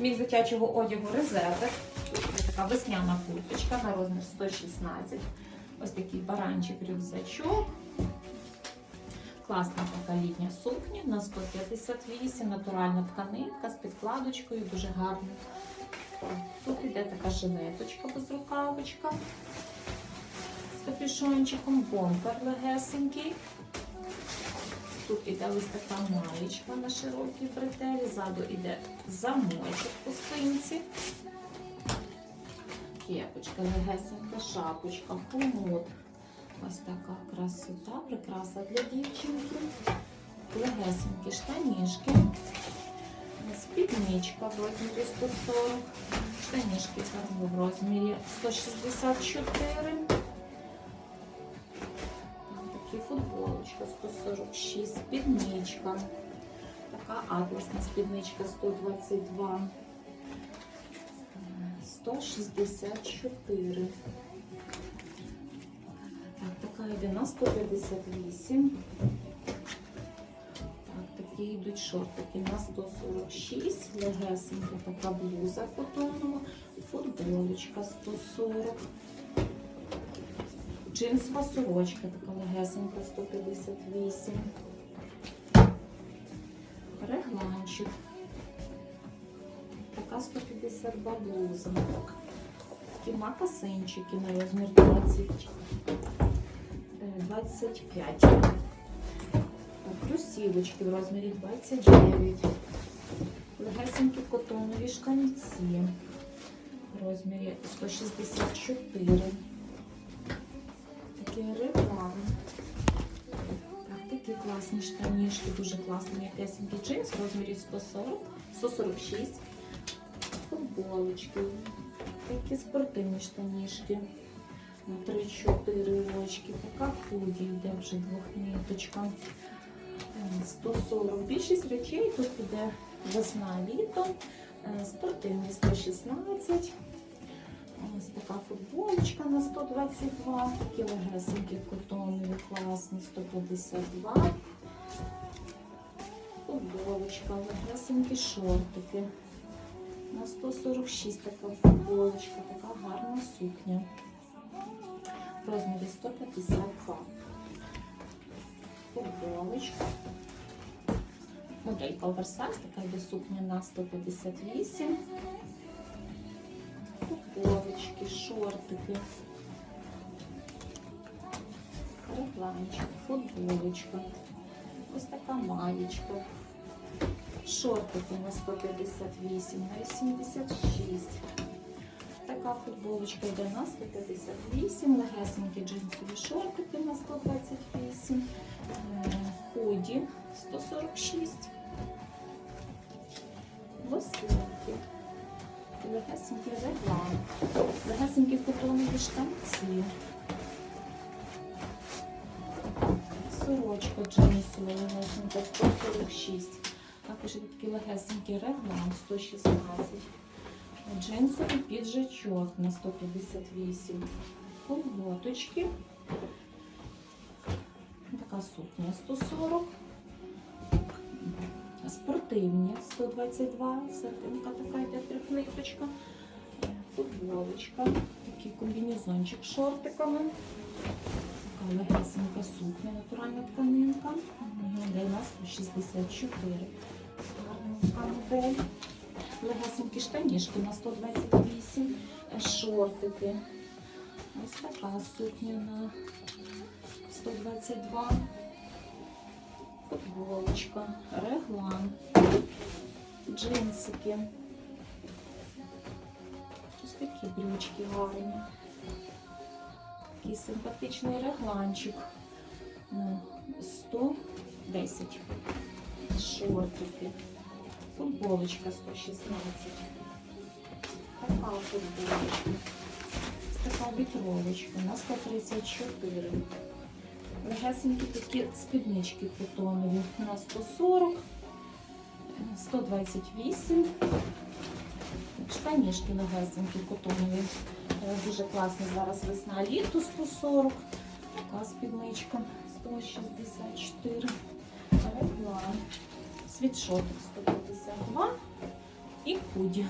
Мікс дитячого одягу резерви. Тут є така весняна курточка на розмір 116. Ось такий баранчик рюкзачок. Класна така літня сукня на 158, натуральна тканинка з підкладочкою, дуже гарна. Тут іде така жилеточка безрукавочка з капюшончиком, бомпер легесенький. Тут іде ось така маєчка на широкій бретелі, ззаду іде замочок по спинці. Кепочка, легесенька шапочка, хомут. Ось така красота, прикраса для дівчинки. Легесенькі штанішки. Спідничка в розмірі 140. Штанішки там в розмірі 164. Там такі футболочка 146, спідничка. Така атласна спідничка 122. 164. Так, така йде на 158. Так, такі йдуть шортики на 146. Легесенька така блуза котонова. Футболочка 140. Джинсова сорочка, така легесенька 158. Регланчик. Така 152 блуза. Такі макасинчики на розмір 20, е, 25. Так, Кросівочки в розмірі 29. Легесенькі котонові штанці в розмірі 164. Реклами. Так, такі класні штанішки, дуже класний м'якесенький джинс в розмірі 140, 146. Футболочки. Такі спортивні штанішки. 3-4 рочки. Така худі йде вже двохніточка. Е, 140. Більшість речей тут іде весна літо. Е, Спортивні 116. Ось така футболочка на 122, такі легесенькі котонові, класні 152. Футболочка, легесенькі шортики. На 146 така футболочка, така гарна сукня. В розмірі 152. Футболочка. Моделька оверсайз, така йде сукня на 158 футболочки, шортики, регланчик, футболочка, ось така маєчка, шортики на 158, на 86. Така футболочка йде на 158, легесенькі джинсові шортики на 128, е, худі 146, легесенький реглан, легесенькі котонові штанці, сорочка джинсова, легесенька 146, також є такий легесенький реглан 116, джинсовий піджачок на 158, колготочки, така сукня 140, спортивні 122, сатинка така йде трикниточка, футболочка, такий комбінезончик з шортиками, така легесенька сукня, натуральна тканинка, йде у нас 64. Гарна модель. Легесенькі штанішки на 128, е, шортики. Ось така сукня на 122 футболочка, реглан, джинсики. Такі брючки гарні. Такий симпатичний регланчик. Ну, 110. Шортики. Футболочка 116. Така футболочка. Така вітровочка на 134. Легесенькі такі спіднички котонові на 140, 128. Штанішки легесенькі котонові. Е, Дуже класні зараз весна літо 140. Така спідничка 164. Реглан. Світшотик 152. і худі.